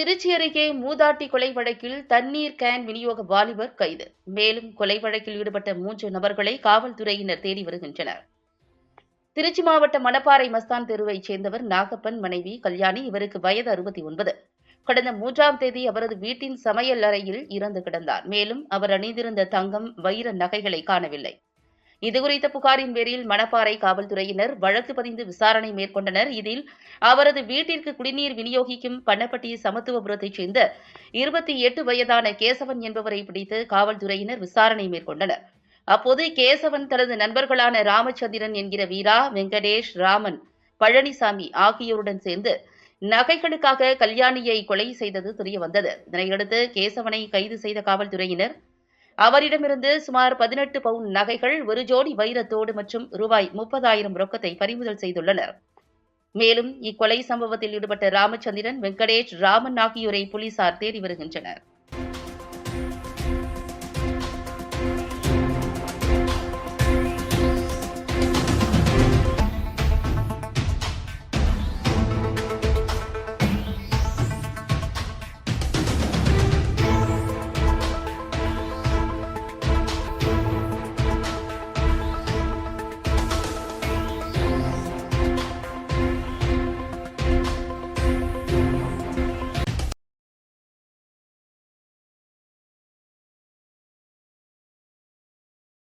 திருச்சி அருகே மூதாட்டி கொலை வழக்கில் தண்ணீர் கேன் விநியோக வாலிபர் கைது. மேலும் கொலை வழக்கில் ஈடுபட்ட மூன்று நபர்களை காவல்துறையினர் தேடி வருகின்றனர். திருச்சி மாவட்டம் மணப்பாறை மஸ்தான் தெருவைச் சேர்ந்தவர் நாகப்பன் மனைவி கல்யாணி. இவருக்கு வயது அறுபத்தி ஒன்பது. கடந்த மூன்றாம் தேதி அவரது வீட்டின் சமையல் அறையில் இறந்து கிடந்தார். மேலும் அவர் அணிந்திருந்த தங்கம் வைர நகைகளை காணவில்லை. இதுகுறித்த புகாரின் பேரில் மணப்பாறை காவல்துறையினர் வழக்கு பதிந்து விசாரணை மேற்கொண்டனர். இதில் அவரது வீட்டிற்கு குடிநீர் விநியோகிக்கும் பண்ணப்பட்டி சமத்துவபுரத்தைச் சேர்ந்த இருபத்தி எட்டு வயதான கேசவன் என்பவரை பிடித்து காவல்துறையினர் விசாரணை மேற்கொண்டனர். அப்போது கேசவன் தனது நண்பர்களான ராமச்சந்திரன் என்கிற வீரா வெங்கடேஷ் ராமன் பழனிசாமி ஆகியோருடன் சேர்ந்து நகைகளுக்காக கல்யாணியை கொலை செய்தது தெரியவந்தது. இதனையடுத்து கேசவனை கைது செய்த காவல்துறையினர் அவரிடமிருந்து சுமார் பதினெட்டு பவுன் நகைகள் ஒரு ஜோடி வைரத்தோடு மற்றும் ரூபாய் முப்பதாயிரம் ரொக்கத்தை பறிமுதல் செய்துள்ளனர். மேலும் இக்கொலை சம்பவத்தில் ஈடுபட்ட ராமச்சந்திரன் வெங்கடேஷ் ராமன் ஆகியோரை போலீசார் தேடி வருகின்றனர்.